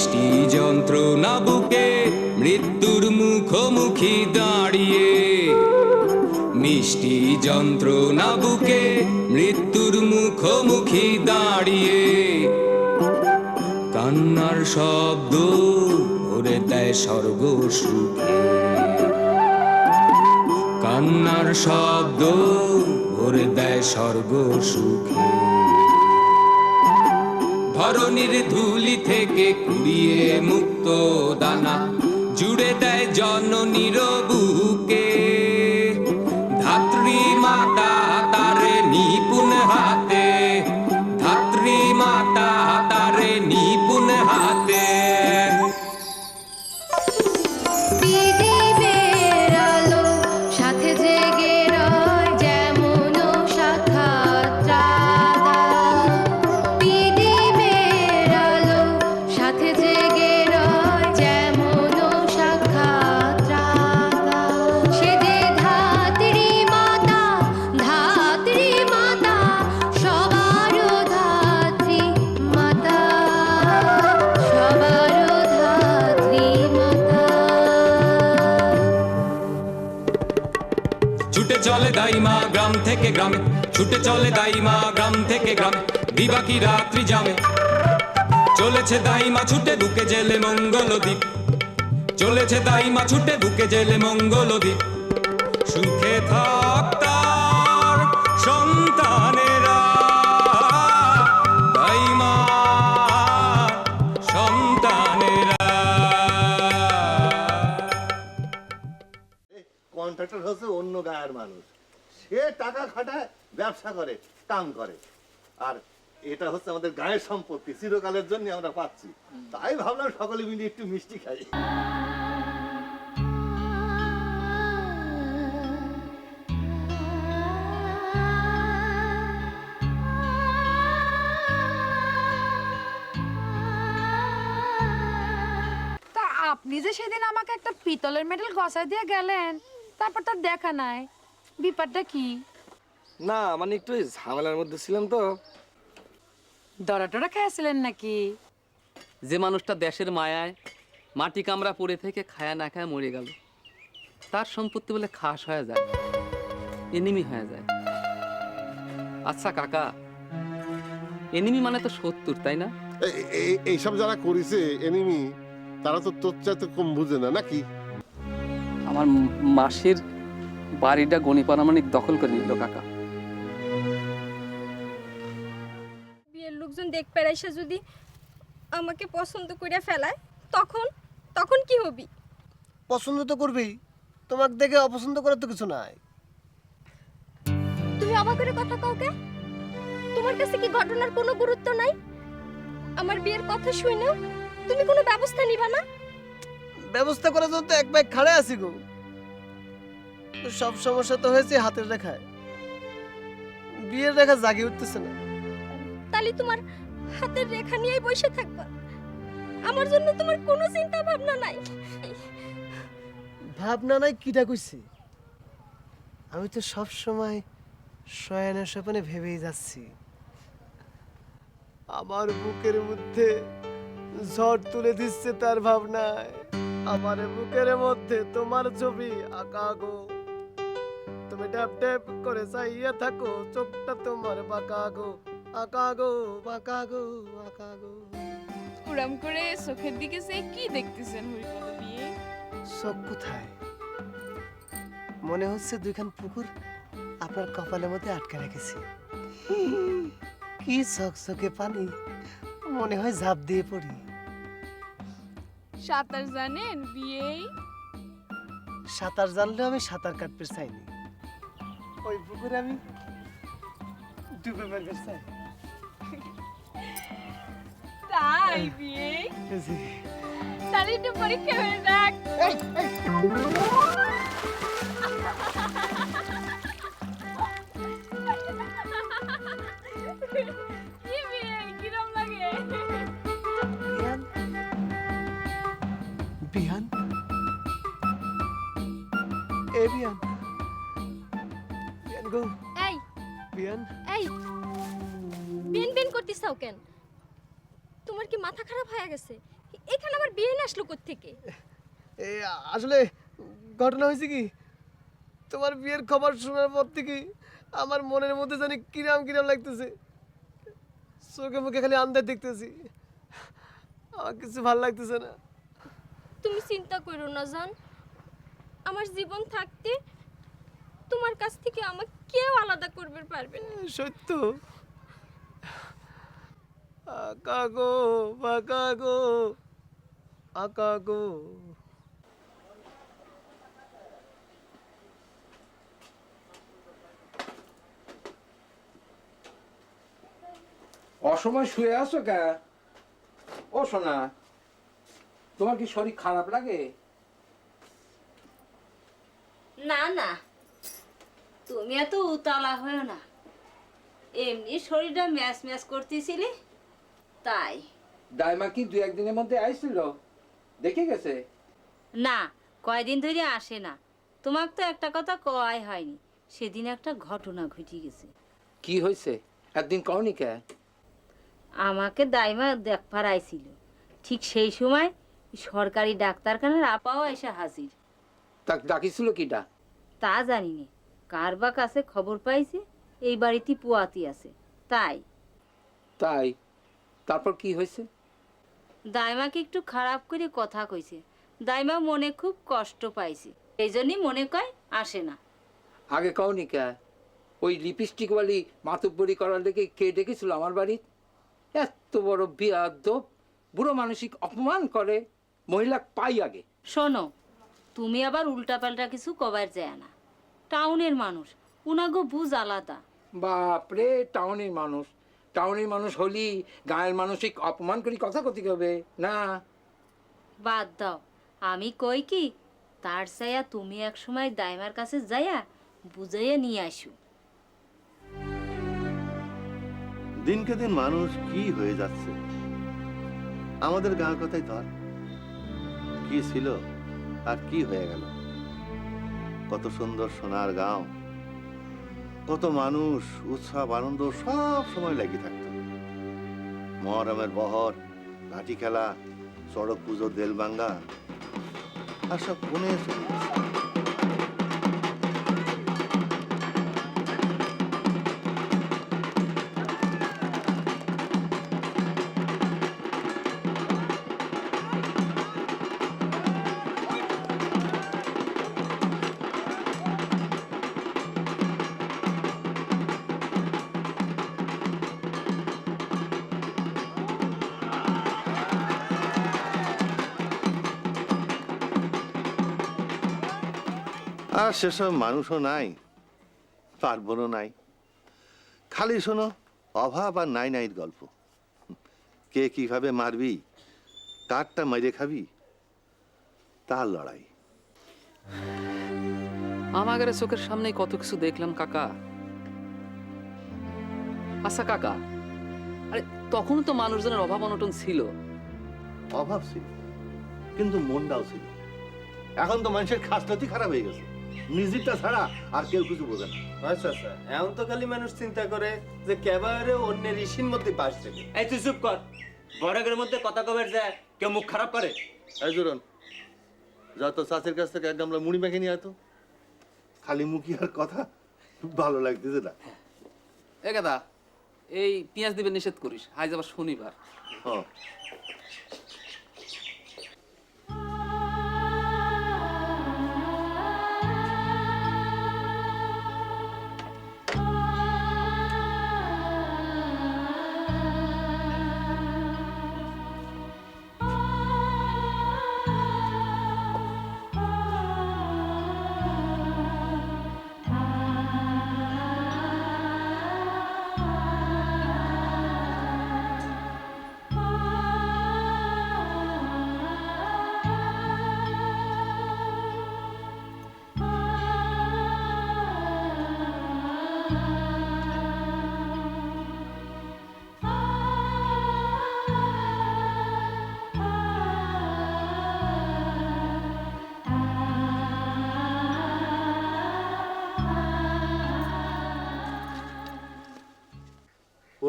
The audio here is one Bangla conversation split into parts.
মিষ্টি যন্ত্রণা বুকে মৃত্যুর মুখোমুখি দাঁড়িয়ে। মিষ্টি যন্ত্রণা বুকে মৃত্যুর মুখোমুখি দাঁড়িয়ে। কান্নার শব্দ ভরে দেয় স্বর্গ সুখে কান্নার শব্দ ভরে দেয় স্বর্গ সুখে ধরনীর ধুলি থেকে কুড়িয়ে মুক্ত দানা জুড়ে দেয় জননীর বুকে। ধাত্রী মাতা তারে নিপুণ হাতে, ধাত্রী মাতা তারে নিপুণ হাতে। চলে দাইমা গ্রাম থেকে গ্রামে। ছুটে চলে দাইমা গ্রাম থেকে গ্রামে। বিবাকি রাত্রি জামে। চলেছে দাইমা ছুটে ঢুকে জেলে মঙ্গল দ্বীপ চলেছে দাইমা ছুটে ঢুকে জেলে মঙ্গল দ্বীপ সুখে থাক। টাকা খাটায় ব্যবসা করে, কাম করে। আর এটা হচ্ছে আমাদের গায়ের সম্পত্তি, চিরকালের জন্য আমরা পাচ্ছি। তাই ভাবলাম সকলে মিলে একটু মিষ্টি খাই। তা আপনি যে সেদিন আমাকে একটা পিতলের মেডেল গসায় দিয়ে গেলেন, তারপর তার দেখা নাই। বিপদটা কি? না মানে একটু ওই ঝামেলার মধ্যে ছিলাম তো। দরা টরা খেয়েছিলেন নাকি? যে মানুষটা দেশের মায়ায় মাটি কামড়া পড়ে থেকে খায়া না খায়া মরে গেল তার সম্পত্তি বলে খাস হয়ে যায় এনিমি হয়ে যায়। আচ্ছা কাকা এনিমি মানে তো সত্তর তাই না? এই- এই- এইসব যারা করেছে এনিমি তারা তো তোর চাইতে কম বুঝে না নাকি? আমার মাসির বাড়িটা গণিপারামানিক দখল করে নিল কাকা। লোকজন দেখবে এসে যদি আমাকে পছন্দ করে ফেলায় তখন তখন কি হবি? পছন্দ তো করবেই তোমাকে দেখে অপছন্দ করার তো কিছু নাই। তুমি অবাক করে কথা কাউকে তোমার কাছে কি ঘটনার কোনো গুরুত্ব নাই? আমার বিয়ের কথা শুনেও তুমি কোনো ব্যবস্থা নিবা না? ব্যবস্থা করার জন্য তো এক ব্যাগ খাড়ে আছি গো। সব সমস্যা তো হয়েছে হাতের রেখায়। বিয়ের রেখা জাগিয়ে উঠতেছে না। তাহলে তোমার হাতের রেখা নিয়েই বসে থাকবা। আমার জন্য তোমার কোনো চিন্তা ভাবনা নাই। ভাবনা নাই, কিটা কইছি? আমি তো সব সময় শয়নে স্বপনে ভেবেই যাচ্ছি। আমার বুকের মধ্যে ঝড় তুলে দিচ্ছে তার ভাবনায়। আমার বুকের মধ্যে তোমার ছবি আঁকা গো। তুমি ট্যাপ ট্যাপ করে চাইয়া থাকো, চোখটা তোমার বাঁকা গো। আঁকা গো বাঁকা গো আঁকা গো করে চোখের দিকে সে কি দেখতেছেন হরিপদ বিয়ে? সব কোথায়? মনে হচ্ছে দুইখান পুকুর আপনার কপালের মধ্যে আটকে রেখেছি। কি চকচকে পানি মনে হয় ঝাঁপ দিয়ে পড়ি। সাঁতার জানেন বিয়ে সাঁতার জানলেও আমি সাঁতার কাটতে চাইনি। ওই পুকুরে আমি ডুবে মারবে চাই। জি। তাহলে একটু পরীক্ষা হয়ে বিহান? এ বিহান। বিহান গো। এই। বিহান? এই। বিন বিন করতিস কেন? মাথা খারাপ হয়ে গেছে। এখানে আমার বিয়ে আসলো থেকে এ আসলে ঘটনা হয়েছে কি? তোমার বিয়ের খবর শোনার পর থেকে আমার মনের মধ্যে জানি কিরাম কিরাম লাগতেছে। চোখে মুখে খালি আন্দাজ দেখতেছি। আমার কিছু ভালো লাগতেছে না। তুমি চিন্তা করো না জান। আমার জীবন থাকতে তোমার কাছ থেকে আমাকে কেউ আলাদা করবে পারবে না। সত্য। আকা গো বাকা গো আকা গো। অসময় শুয়ে আছো কে? ও সোনা তোমার কি শরীর খারাপ লাগে? না না তুমি এত উতলা হয়েও না। এমনি শরীরটা ম্যাচ ম্যাচ করতেছিলি। তাই। দাইমা কি দু একদিনের মধ্যে আইছিল? দেখে গেছে? না কয়দিন ধরে আসে না। তোমাকে তো একটা কথা কয় হয়নি সেদিন একটা ঘটনা ঘটে গেছে। কি হয়েছে একদিন কওনি কে? আমাকে দাইমা দেখবার আইছিল ঠিক সেই সময় সরকারি ডাক্তারখানার আপাও এসে হাজির। তাক ডাকিছিল কিটা তা জানি নে কার বা কাছে খবর পাইছে? এই বাড়িতে পুয়াতি আছে। তাই। তাই? তারপর কি হয়েছে? দাইমাকে একটু খারাপ করে কথা কইছে। দাইমা মনে খুব কষ্ট পাইছে। এই জন্যই মনে কয় আসে না। আগে কওনি কে? ওই লিপস্টিকওয়ালি মাতুব্বরি করার লেগে কে ডেকেছিল আমার বাড়ি এত বড় বিয়াদ বুড়ো মানসিক অপমান করে মহিলা পাই আগে। শোনো তুমি আবার উল্টাপাল্টা কিছু কবার যায় না। টাউনের মানুষ উনাগো বুঝ আলাদা। বাপরে টাউনের মানুষ। টাউনের মানুষ হলি গায়ের মানসিক অপমান করি কথা কথি হবে? না। বাদ দাও। আমি কই কি? তার চাইয়া তুমি এক সময় দাইমার কাছে যাইয়া বুঝাইয়া নিয়ে আসু। দিনকে দিন মানুষ কি হয়ে যাচ্ছে? আমাদের গাঁর কথাই ধর কি ছিল আর কি হয়ে গেল? কত সুন্দর সোনার গাঁও। কত মানুষ, উৎসব, আনন্দ সব সময় লেগে থাকত। মহরমের বহর, লাঠি খেলা, সড়ক পুজো দেলবাঙ্গা আর সব কোনে আর সেসব মানুষও নাই পার্বণও নাই। খালি শোনো অভাব আর নাই নাইর গল্প। কে কীভাবে মারবি কারটা মেরে খাবি তার লড়াই। আমাদের চোখের সামনেই কত কিছু দেখলাম কাকা। আচ্ছা কাকা আরে তখন তো মানুষজনের অভাব অনটন ছিল। অভাব ছিল কিন্তু মনটাও ছিল। এখন তো মানুষের খাসলাতি খারাপ হয়ে গেছে। নিজেরটা ছাড়া আর কেউ কিছু বোঝে না। আচ্ছা আচ্ছা। এখন তো খালি মানুষ চিন্তা করে যে কেবারে অন্যের ঋষির মধ্যে পাশ দেবে। এই তুই চুপ কর। বড়গের মধ্যে কথা কবের যায় কেউ মুখ খারাপ করে? এই জোরন যত চাষের কাছ থেকে এক গামলা মুড়ি মেখে নিয়ে আতো খালি মুখি আর কথা ভালো লাগতেছে না। এ গাদা এই পেঁয়াজ দিবে নিষেধ করিস আজ আবার শনিবার। হ্যাঁ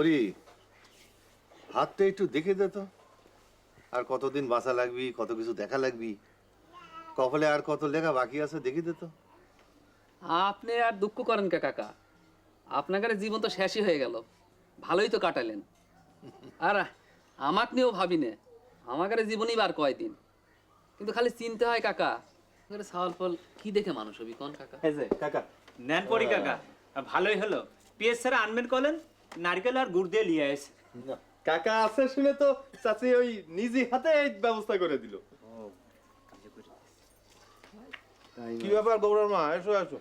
ওরি হাতটা একটু দেখে দে তো। আর কতদিন বাঁচা লাগবি কত কিছু দেখা লাগবি। কপালে আর কত লেখা বাকি আছে দেখে দে তো। আপনি আর দুঃখ করেন কে কাকা? আপনাদের জীবন তো শেষই হয়ে গেল। ভালোই তো কাটালেন। আর আমাক নিয়েও ভাবি নে আমাদের জীবনই বার কয়দিন। কিন্তু খালি চিনতে হয় কাকা এবারে সাওয়াল ফল কি দেখে মানুষ হবি? কোন কাকা? এই যে কাকা নেন পরি কাকা। ভালোই হলো। পিএস স্যার আনবেন কলেন? নারকেল আর গুড় দিয়ে লিয়ে এসে কাকা আছে শুনে তো চাচি ওই নিজে হাতে এই ব্যবস্থা করে দিল। কি ব্যাপার গোবরার মা? এসো এসো।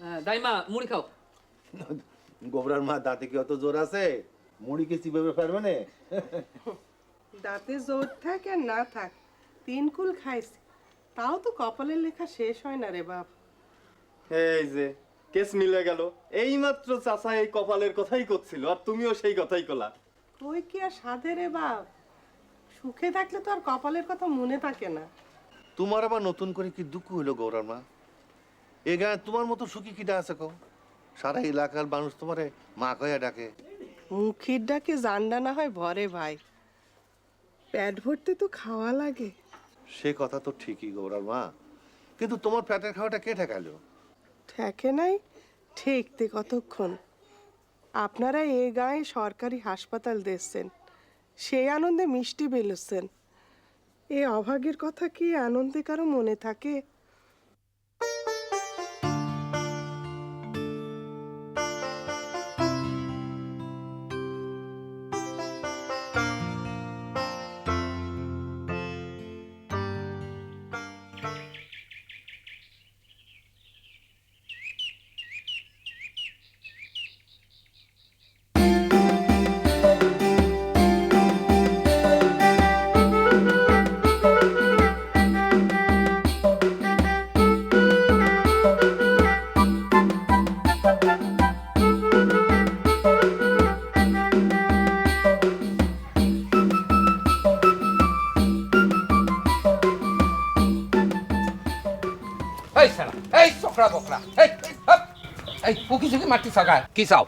হ্যাঁ, দাইমা মুড়ি খাও। গোবরার মা দাঁতে কি অত জোর আছে? মুড়ি কি চিবাবে পারবে না? দাঁতে জোর থাক আর না থাক তিন কুল খাইছি। তাও তো কপালের লেখা শেষ হয় না রে বাপ। এই যে কেস মিলে গেল। এই মাত্র চাচা এই কপালের কথাই করছিল আর তুমিও সেই কথাই কলা ওই কি আর সাধে রে বাপ? সুখে থাকলে তো আর কপালের কথা মনে থাকে না। তোমার আবার নতুন করে কি দুঃখ হইল গৌরার মা? এ গায়ে তোমার মতো সুখী কিটা আছে কও? সারা এলাকার মানুষ তোমারে মা কয়া ডাকে। মুখির ডাকে জান্ডা না হয় ভরে ভাই। পেট ভরতে তো খাওয়া লাগে। সে কথা তো ঠিকই গৌরার মা। কিন্তু তোমার পেটের খাওয়াটা কে ঠেকালো ঠেকে নাই? ঠেকতে কতক্ষণ? আপনারা এ গায়ে সরকারি হাসপাতাল দেখছেন। সেই আনন্দে মিষ্টি বেলুচ্ছেন। এ অভাগের কথা কি আনন্দে কারও মনে থাকে? এই চকরা বকরা। এই এই, পুকি চুকি সাগায় কি চাও?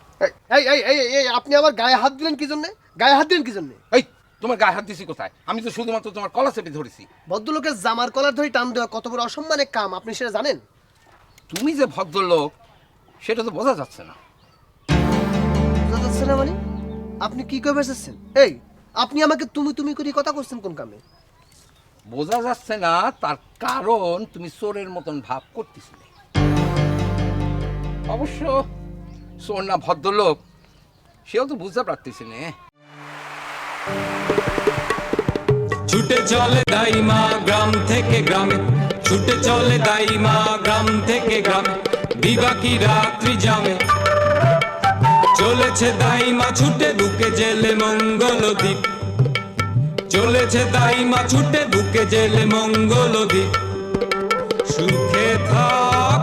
এই এই এই এই আপনি আমার গায়ে হাত দিলেন কি জন্য? গায়ে হাত দিলেন কি জন্য? এই তোমার গায়ে হাত দিছি কোথায়? আমি তো শুধুমাত্র তোমার কলা চেপে ধরেছি। ভদ্রলোকের জামার কলার ধরে টান দেওয়া কত বড় অসম্মানের কাম আপনি সেটা জানেন? তুমি যে ভদ্রলোক সেটা তো বোঝা যাচ্ছে না। বোঝা যাচ্ছে না মানে? আপনি কি করে বেসেছেন এই আপনি আমাকে তুমি তুমি করে কথা করছেন কোন কামে? বোঝা যাচ্ছে না তার কারণ তুমি চোরের মতন ভাব করতেছিলে। অবশ্য চোর না ভদ্রলোক, সেও তো বুঝতে পারতেছি না। ছুটে চলে দাইমা গ্রাম থেকে গ্রামে, ছুটে চলে দাইমা গ্রাম থেকে গ্রামে বিবাকি রাত্রি জামে। চলেছে দাইমা ছুটে ঢুকে জেলে মঙ্গল দ্বীপ। চলেছে দাইমা ছুটে ঢুকে জেলে মঙ্গল দ্বীপ। সুখে থাক